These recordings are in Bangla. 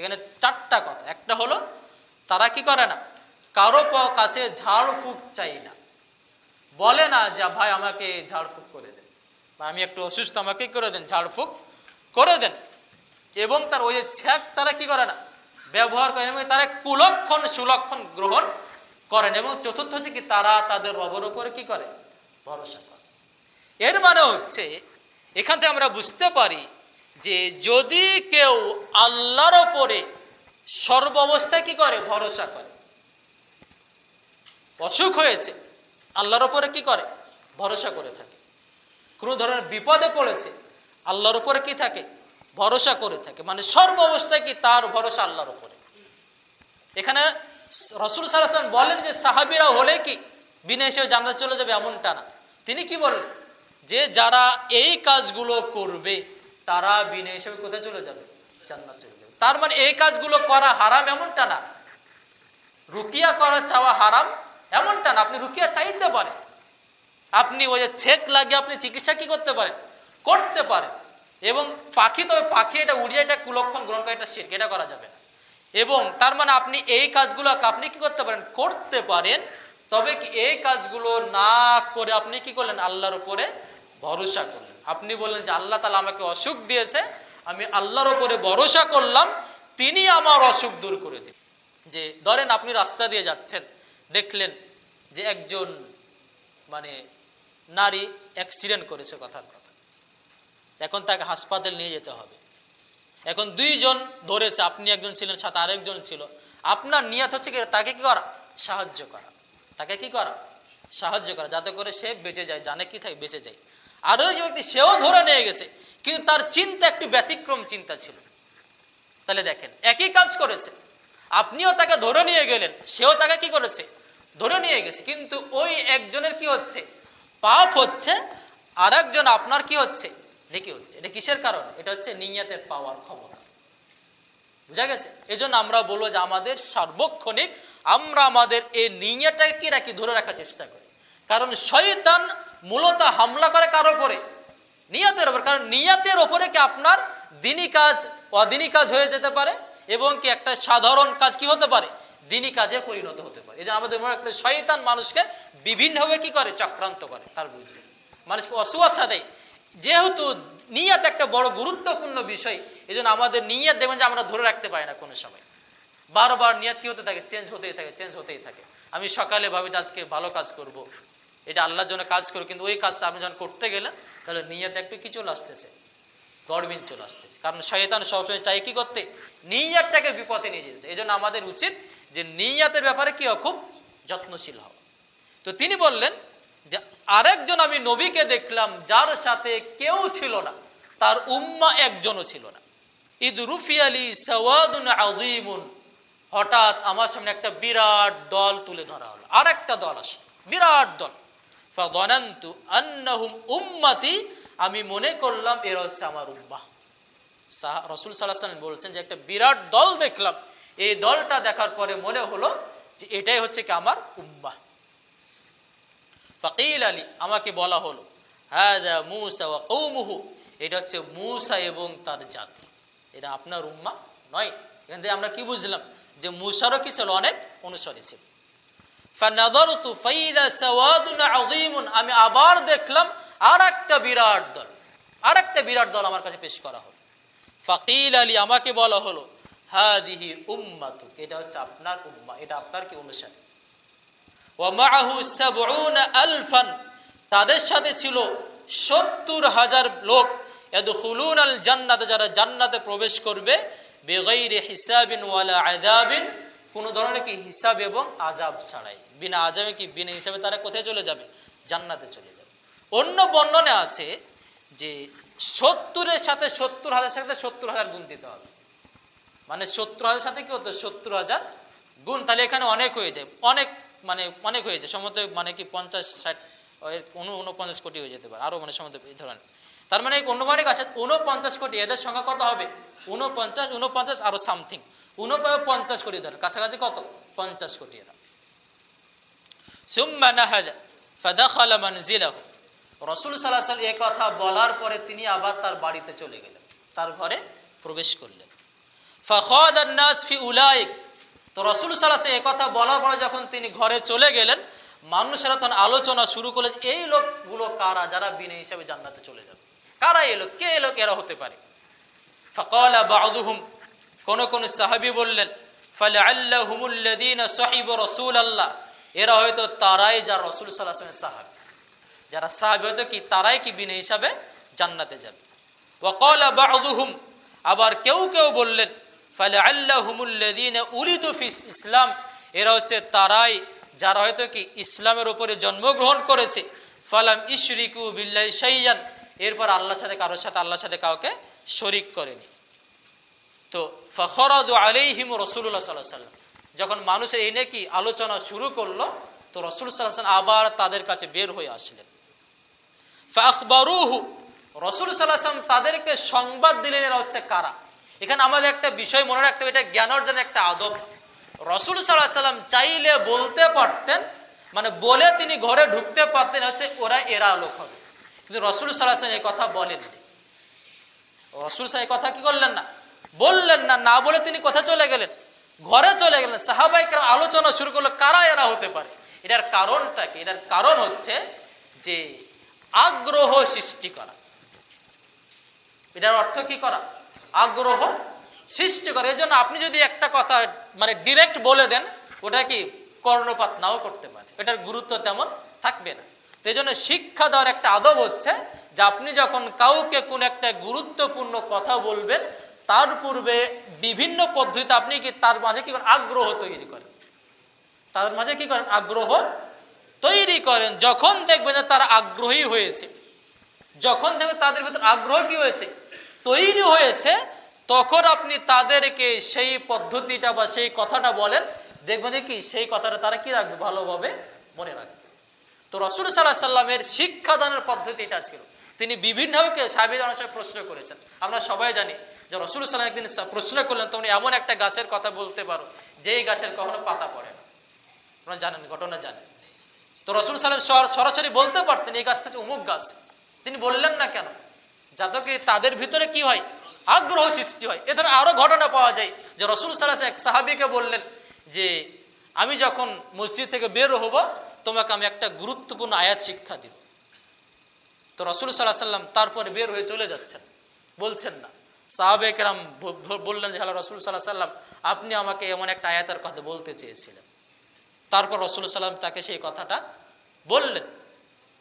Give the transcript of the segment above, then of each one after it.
এখানে চারটা কথা। একটা হলো, তারা কি করে না? কারও কাছে ঝাড়ফুঁক চাই না। বলে না যে, ভাই, আমাকে ঝাড়ফুঁক করে দেন। বা, আমি একটু অসুস্থ আমাকে করে দেন ঝাড়ফুঁক করে দেন। এবং তার ওই ছ্যাক তারা কি করে না? ব্যবহার করেন এবং তারা কুলক্ষণ, সুলক্ষণ গ্রহণ করেন। এবং চতুর্থ হচ্ছে কি, তারা তাদের রবের উপরে কি করে? ভরসা করে। এর মানে হচ্ছে, এখান থেকে আমরা বুঝতে পারি যে যদি কেউ আল্লাহর ওপরে সর্ব অবস্থায় কি করে? ভরসা করে। অসুখ হয়েছে, আল্লাহর ওপরে কি করে? ভরসা করে থাকে। কোনো ধরনের বিপদে পড়েছে, আল্লাহর উপরে কি থাকে? ভরসা করে থাকে। মানে সর্ব অবস্থায় কি? তার ভরসা আল্লাহর উপরে এখানে রসুল সাল্লাম বলেন যে, সাহাবিরা হলে কি? বিনা হিসেবে জানতে চলে যাবে এমনটা না। তিনি কি বললেন? যে যারা এই কাজগুলো করবে তারা বিনা হিসেবে কোথায় চলে যাবে? জান্নাত চলে যাবে। তার মানে এই কাজগুলো করা হারাম এমনটা না। রুকিয়া করা চাওয়া হারাম এমনটা না। আপনি রুকিয়া চাইতে পারেন। আপনি ওই যে ছেক লাগিয়ে আপনি চিকিৎসা কি করতে পারেন? করতে পারেন। এবং পাখি তবে পাখি এটা উড়িয়ে এটা কুলক্ষণ গ্রহণ করে, এটা শেখ, এটা করা যাবে না। এবং তার মানে আপনি এই কাজগুলো আপনি কি করতে পারেন? করতে পারেন। তবে কি এই কাজগুলো না করে আপনি কি করলেন? আল্লাহর উপরে ভরসা করলেন। আপনি বললেন যে আল্লাহ তালা আমাকে অসুখ দিয়েছে, আমি আল্লাহর ওপরে ভরসা করলাম, তিনি আমার অসুখ দূর করে দিন যে ধরেন আপনি রাস্তা দিয়ে যাচ্ছেন, দেখলেন যে একজন মানে নারী অ্যাক্সিডেন্ট করেছে কথার কথা। এখন তাকে হাসপাতাল নিয়ে যেতে হবে। এখন দুইজন ধরেছে, আপনি একজন ছিলেন সাথে আরেকজন ছিল। আপনার নিয়ত হচ্ছে কি, তাকে কি করা? সাহায্য করা। তাকে কি করা? সাহায্য করা, যাতে করে সে বেঁচে যায়, জানে কি থাকে, বেঁচে যায়। আরও যে ব্যক্তি সেও ধরে নিয়ে গেছে, কিন্তু তার চিন্তা একটু ব্যতিক্রম চিন্তা ছিল। তাহলে দেখেন, একই কাজ করেছে। আপনিও তাকে ধরে নিয়ে গেলেন, সেও তাকে কি করেছে? ধরে নিয়ে গেছে। কিন্তু ওই একজনের কি হচ্ছে? পাপ হচ্ছে আর একজন আপনার কি হচ্ছে? দেখি হচ্ছে? এটা কিসের কারণ? এটা হচ্ছে নিয়াতের পাওয়ার ক্ষমতা। বুঝা গেছে? এই জন্য আমরা বলব যে আমাদের সার্বক্ষণিক, আমরা আমাদের এই নিয়াটাকে কি রাখি, ধরে রাখার চেষ্টা করি। কারণ শয়তান মূলত হামলা করে কার ওপরে নিয়াতের ওপর কারণ নিয়াতের ওপরে কি আপনার দিনী কাজ, অদিনী কাজ হয়ে যেতে পারে এবং কি একটা সাধারণ কাজ কি হতে পারে? দিনী কাজে পরিণত হতে পারে। এই জন্য আমাদের মনে রাখতে শয়তান মানুষকে বিভিন্নভাবে কি করে? চক্রান্ত করে তার বিরুদ্ধে। মানুষকে অসুয়াশা দেয়। যেহেতু নিয়াত একটা বড় গুরুত্বপূর্ণ বিষয়, এই জন্য আমাদের নিয়াত দেখবেন যে আমরা ধরে রাখতে পারি না কোনো সময়। বারবার নিয়াত কি হতে থাকে? চেঞ্জ হতেই থাকে, চেঞ্জ হতেই থাকে। আমি সকালে ভাবি যে আজকে ভালো কাজ করব। এটা আল্লাহর জন্য কাজ করব কিন্তু ওই কাজটা আপনি যখন করতে গেলেন, তাহলে নিয়াত একটু কি চলে আসতেছে। গড়বিন চলে আসতেছে। কারণ শয়তান সবসময় চাই কি করতে? নিয়াতটাকে বিপদে নিয়ে যেতে। এই জন্য আমাদের উচিত যে নিয়াতের ব্যাপারে কি খুব যত্নশীল হওয়া। তো তিনি বললেন যে, আরেকজন আমি নবীকে দেখলাম, যার সাথে কেউ ছিল না, তার উম্মা একজনও ছিল না। ঈদ রুফি আলী সওয়াদুন হঠাৎ আমার সামনে একটা বিরাট দল তুলে ধরা হলো। আর একটা দল আসে বিরাট দল। ফাদনান্তু আন্নাহুম উম্মতি, আমি মনে করলাম এরা হচ্ছে আমার উম্মাহ। সাহা রসুল সাল্লাহ বলছেন যে একটা বিরাট দল দেখলাম। এই দলটা দেখার পরে মনে হলো যে এটাই হচ্ছে কি আমার উম্মাহ। ফকিল আলী, আমাকে বলা হলো হ্যাঁ মুসা কৌমুহু এটা হচ্ছে মুসা এবং তার জাতি। এটা আপনার উম্মা নয়। এখান থেকে আমরা কি বুঝলাম? যে মুসারও কি ছিল অনেক, অনুসারী ছিল। আমি আবার দেখলাম আর একটা বিরাট দল আর একটা বিরাট দল আমার কাছে পেশ করা হলো। ফাকিল আলী আমাকে বলা হলো হাদিহি উম্মাতু এটা হচ্ছে আপনার উম্মা, এটা আপনার কি অনুসারী? আলফান তাদের সাথে ছিল সত্তর হাজার লোক। ইয়াদখুলুন আল জান্নাতে, যারা জান্নাতে প্রবেশ করবে, বেগাইরে হিসাবিন ওয়ালা আযাবিন কোনো ধরনের কি হিসাব এবং আজাব ছাড়াই। বিনা আজাবে কি, বিনা হিসাবে তারা কোথায় চলে যাবে? জান্নাতে চলে যাবে। অন্য বর্ণনে আছে যে সত্তরের সাথে সত্তর হাজার সাথে সত্তর হাজার গুণ দিতে হবে। মানে সত্তর হাজার সাথে কি হতো? সত্তর হাজার গুণ। তাহলে এখানে অনেক হয়ে যায়। অনেক মানে অনেক হয়ে যায়। সম্ভবত মানে কি পঞ্চাশ, ষাট উন উনপঞ্চাশ কোটি হয়ে যেতে পারে। আরও মানে সম্ভবত এই ধরনের। তার মানে অনুমানিক আছে উনপঞ্চাশ কোটি এদের সংখ্যা কত হবে? উনপঞ্চাশ উনপঞ্চাশ আরও সামথিং উনপঞ্চাশ কোটি ধর, কাছাকাছি কত? পঞ্চাশ কোটি এরা। রসুল সাল্লাহ এ কথা বলার পরে তিনি আবার তার বাড়িতে চলে গেলেন, তার ঘরে প্রবেশ করলেন। ফখদ নাস ফি উলাইক। তো রসুল সাল্লাহ এ কথা বলার পরে যখন তিনি ঘরে চলে গেলেন, মানুষেরা তখন আলোচনা শুরু করলে যে এই লোকগুলো কারা? যারা বিনে হিসাবে জান্নাতে চলে যাবে। কারা এলো কে এলো এরা হতে পারে। ফকল বাদুহুম কোন কোন সাহাবি বললেন ফলে আল্লাহ হুমুল্লাদিন সাহিব রসুল আল্লাহ এরা হয়তো তারাই যা রসুল সাল্লাহামের সাহাবি। যারা সাহাবি হয়তো কি, তারাই কি বিনে হিসাবে জান্নাতে যাবে। ওকল বাদুহুম, আবার কেউ কেউ বললেন ফলে আল্লাহ হুমুল্লাদিন উলিদুফিস ইসলাম এরা হচ্ছে তারাই যারা হয়তো কি ইসলামের উপরে জন্মগ্রহণ করেছে। ফালাম ইশরিকু বিল্লাহ সাইয়ান এরপর আল্লাহর সাথে, কারোর সাথে, আল্লাহর সাথে কাউকে শরিক করেনি। তো ফখরদ আলাইহিম রসুল্লাহ সাল্লাহ সাল্লাম যখন মানুষ এই নিয়ে কি আলোচনা শুরু করল, তো রসুল সাল্লাহ আবার তাদের কাছে বের হয়ে আসলেন। ফাখবারুহু রসুল সাল্লাহাম তাদেরকে সংবাদ দিলেন এরা হচ্ছে কারা? এখানে আমাদের একটা বিষয় মনে রাখতে হবে, এটা জ্ঞান অর্জনের একটা আদব। রসুল সাল্লাহ সাল্লাম চাইলে বলতে পারতেন মানে বলে তিনি ঘরে ঢুকতে পারতেন, হচ্ছে ওরা এরা লোক হবে। কিন্তু রসুল সাল্লাহ সাল্লাম এই কথা বলেননি। রসুল সাহেব কথা কি করলেন না? বললেন না না বলে তিনি কোথায় চলে গেলেন? ঘরে চলে গেলেন। সাহাবাইকে আলোচনা শুরু করল, কারা এরা হতে পারে? এটার কারণটা কি? এটার কারণ হচ্ছে যে আগ্রহ সৃষ্টি করা। এটার অর্থ কি করা? আগ্রহ সৃষ্টি করা। এই জন্য আপনি যদি একটা কথা মানে ডিরেক্ট বলে দেন, ওটা কি কর্ণপাত নাও করতে পারে। এটার গুরুত্ব তেমন থাকবে না। তো এই জন্য শিক্ষা দেওয়ার একটা আদব হচ্ছে যে আপনি যখন কাউকে কোন একটা গুরুত্বপূর্ণ কথা বলবেন তার পূর্বে বিভিন্ন পদ্ধতিতে আপনি কি তার মাঝে কি করেন? আগ্রহ তৈরি করেন। তার মাঝে কি করেন? আগ্রহ তৈরি করেন। যখন দেখবেন যে তারা আগ্রহী হয়েছে, যখন দেখবেন তাদের ভিতরে আগ্রহ কি হয়েছে? তৈরি হয়েছে, তখন আপনি তাদেরকে সেই পদ্ধতিটা বা সেই কথাটা বলেন। দেখবেন কি? সেই কথাটা তারা কি রাখবে? ভালোভাবে মনে রাখবে। তো রসুল সাল্লাহ সাল্লামের শিক্ষাদানের পদ্ধতিটা ছিল। তিনি বিভিন্নভাবে সাবিদ অনুসারে প্রশ্ন করেছেন। আমরা সবাই জানি যে রসুল সাল্লাম একদিন প্রশ্ন করলেন তুমি এমন একটা গাছের কথা বলতে পারো, যেই গাছের কখনো পাতা পড়ে না? আপনারা জানেন, ঘটনা জানেন। তো রসুল সাল্লাম সরাসরি বলতে পারতেন, এই গাছটা হচ্ছে উমুক গাছ। তিনি বললেন না কেন? যাতে কি তাদের ভিতরে কি হয়? আগ্রহ সৃষ্টি হয়। এ ধরনের আরও ঘটনা পাওয়া যায়, যে রসুল সাল্লাহ এক সাহাবিকে বললেন যে, আমি যখন মসজিদ থেকে বের হব, তোমাকে আমি একটা গুরুত্বপূর্ণ আয়াত শিক্ষা দিব। তো রসুল সাল্লাহ সাল্লাম তারপরে বের হয়ে চলে যাচ্ছেন। বলছেন না। সাহাবেকরাম বললেন যে, হ্যালো, রসুল সাল্লাহ সাল্লাম আপনি আমাকে এমন একটা আয়াতের কথা বলতে চেয়েছিলেন। তারপর রসুল সাল্লাম তাকে সেই কথাটা বললেন।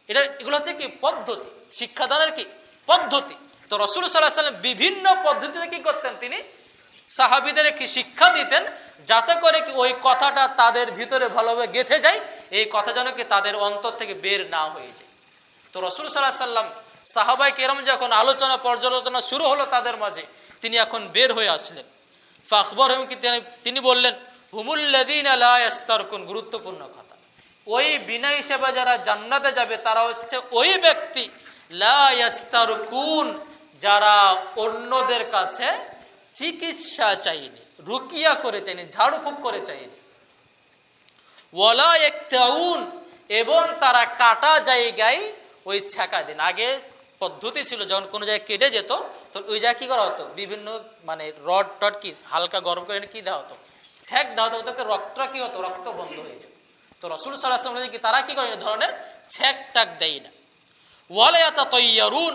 এটা, এগুলো হচ্ছে কি পদ্ধতি? শিক্ষাদানের কি পদ্ধতি? তো রসুল সাল্লাহ সাল্লাম বিভিন্ন পদ্ধতিতে কি করতেন তিনি? সাহাবিদের কি শিক্ষা দিতেন যাতে করে কি ওই কথাটা তাদের ভিতরে ভালোভাবে গেঁথে যায়, এই কথা যেন কি তাদের অন্তর থেকে বের না হয়ে যায়। তো রসুল সাল্লাহ সাল্লাম সাহাবাই কেরম যখন আলোচনা, পর্যালোচনা শুরু হলো তাদের মাঝে, তিনি এখন বের হয়ে আসলেন। ফাকবর কি তিনি বললেন হুমুল্লাদিন আলাস্তরকুন গুরুত্বপূর্ণ কথা। ওই বিনা হিসেবে যারা জান্নাতে যাবে, তারা হচ্ছে ওই ব্যক্তি লাস্তারকুন যারা অন্যদের কাছে চিকিৎসা চাইনি রুকিয়া করে চাইনি ঝাড়ফুঁক করে চাইনি ওয়ালা একটাউন এবং তারা কাটা জায়গায় ওই ছ্যাঁকা দিন। আগে পদ্ধতি ছিল, যখন কোনো জায়গায় কেটে যেত, তো ওই জায়গায় কী করা হতো? বিভিন্ন মানে রড টড কি, হালকা গরম করে কি দেওয়া হতো? ছ্যাক দেওয়া হতো রক্তটা কী হতো? রক্ত বন্ধ হয়ে যেত। তো রসুল সাল্লাহ কি, তারা কি করে ধরনের ছ্যাক টাক দেয় না। ওয়ালায়াতা তৈয়ারুন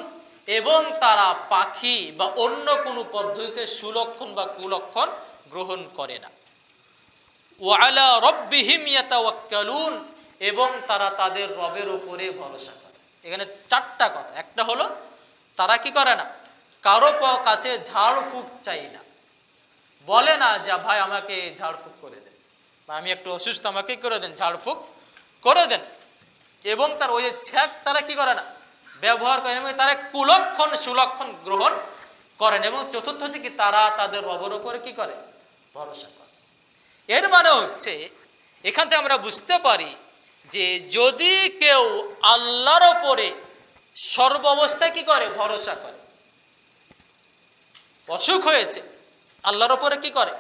এবং তারা পাখি বা অন্য কোনো পদ্ধতিতে সুলক্ষণ বা কুলক্ষণ গ্রহণ করে না। ওয়ালা রব্বিহিম ইয়াতাওয়াক্কালুন, এবং তারা তাদের রবের উপরে ভরসা এখানে চারটা কথা। একটা হলো, তারা কি করে না? কারও কাছে ঝাড়ফুঁক চাই না। বলে না যে ভাই, আমাকে ঝাড়ফুঁক করে দেন। বা, আমি একটু অসুস্থ আমাকে করে দেন ঝাড়ফুঁক করে দেন। এবং তার ওই ছ্যাক, তারা কি করে না? ব্যবহার করেন এবং তারা কুলক্ষণ, সুলক্ষণ গ্রহণ করেন এবং চতুর্থ হচ্ছে কি, তারা তাদের রবের উপরে কি করে? ভরসা করে। এর মানে হচ্ছে, এখান থেকে আমরা বুঝতে পারি যে যদি কেউ আল্লাহর ওপরে সর্ব সর্বাবস্থায় কি করে? ভরসা করে। অসুখ হয়েছে, আল্লাহর ওপরে কি করে?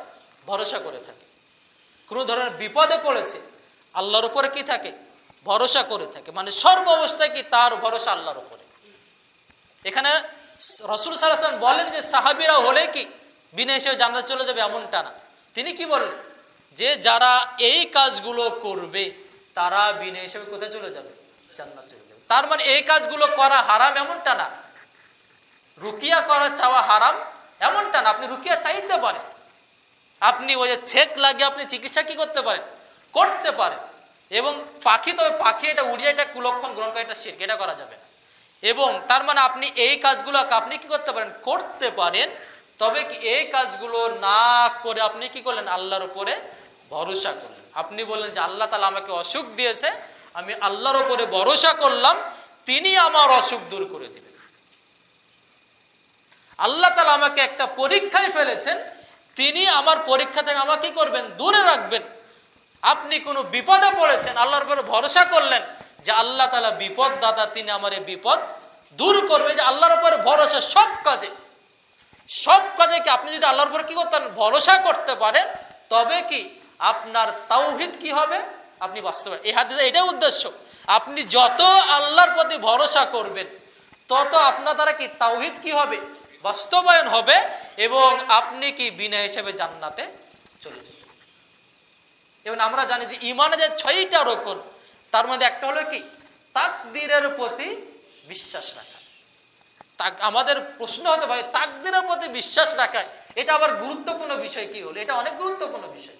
ভরসা করে থাকে। কোনো ধরনের বিপদে পড়েছে, আল্লাহর ওপরে কি থাকে? ভরসা করে থাকে। মানে সর্ব অবস্থায় কি? তার ভরসা আল্লাহর ওপরে। এখানে রসুল সাল্লাম বলেন যে সাহাবিরা হলে কি? বিনা হিসেবে জান্নাত চলে যাবে এমনটা না। তিনি কি বললেন? যে যারা এই কাজগুলো করবে তারা বিনা হিসেবে কোথায় চলে যাবে? জান্নাত চলে যাবে। তার মানে এই কাজগুলো করা হারাম এমনটা না। রুকিয়া করা চাওয়া হারাম এমনটা না। আপনি রুকিয়া চাইতে পারেন। আপনি ওই যে ছেক লাগিয়ে আপনি চিকিৎসা কি করতে পারেন? করতে পারেন। এবং পাখি, তবে পাখি এটা উড়িয়ে, এটা কুলক্ষণ গ্রহণ করে, এটা শেখ এটা করা যাবে না। এবং তার মানে আপনি এই কাজগুলো আপনি কি করতে পারেন? করতে পারেন। তবে কি এই কাজগুলো না করে আপনি কি করলেন? আল্লাহর উপরে ভরসা করলেন। আপনি বললেন যে আল্লাহ তালা আমাকে অসুখ দিয়েছে, আমি আল্লাহর ওপরে ভরসা করলাম, তিনি আমার অসুখ দূর করে দিবেন আল্লাহ তালা আমাকে একটা পরীক্ষায় ফেলেছেন, তিনি আমার পরীক্ষা থেকে আমাকে করবেন? দূরে রাখবেন। আপনি কোনো বিপদে পড়েছেন, আল্লাহর উপরে ভরসা করলেন যে আল্লাহ তালা বিপদ দাতা তিনি আমার এই বিপদ দূর করবে, যে আল্লাহর উপরে ভরসা সব কাজে। সব কাজে কি আপনি যদি আল্লাহর উপরে কি করতেন? ভরসা করতে পারেন, তবে কি আপনার তাওহিদ কি হবে? আপনি বাস্তবে এই হাতে এটাই উদ্দেশ্য। আপনি যত আল্লাহর প্রতি ভরসা করবেন, তত আপনার দ্বারা কি তাওহিদ কি হবে? বাস্তবায়ন হবে এবং আপনি কি বিনা হিসেবে জান্নাতে চলে যাবেন। এবং আমরা জানি যে ইমানে যে ছয়টা রকম তার মধ্যে একটা হলো কি? তাকদিরের প্রতি বিশ্বাস রাখা। তাক আমাদের প্রশ্ন হতে পারে, তাকদিরের প্রতি বিশ্বাস রাখা, এটা আবার গুরুত্বপূর্ণ বিষয় কি হলো? এটা অনেক গুরুত্বপূর্ণ বিষয়।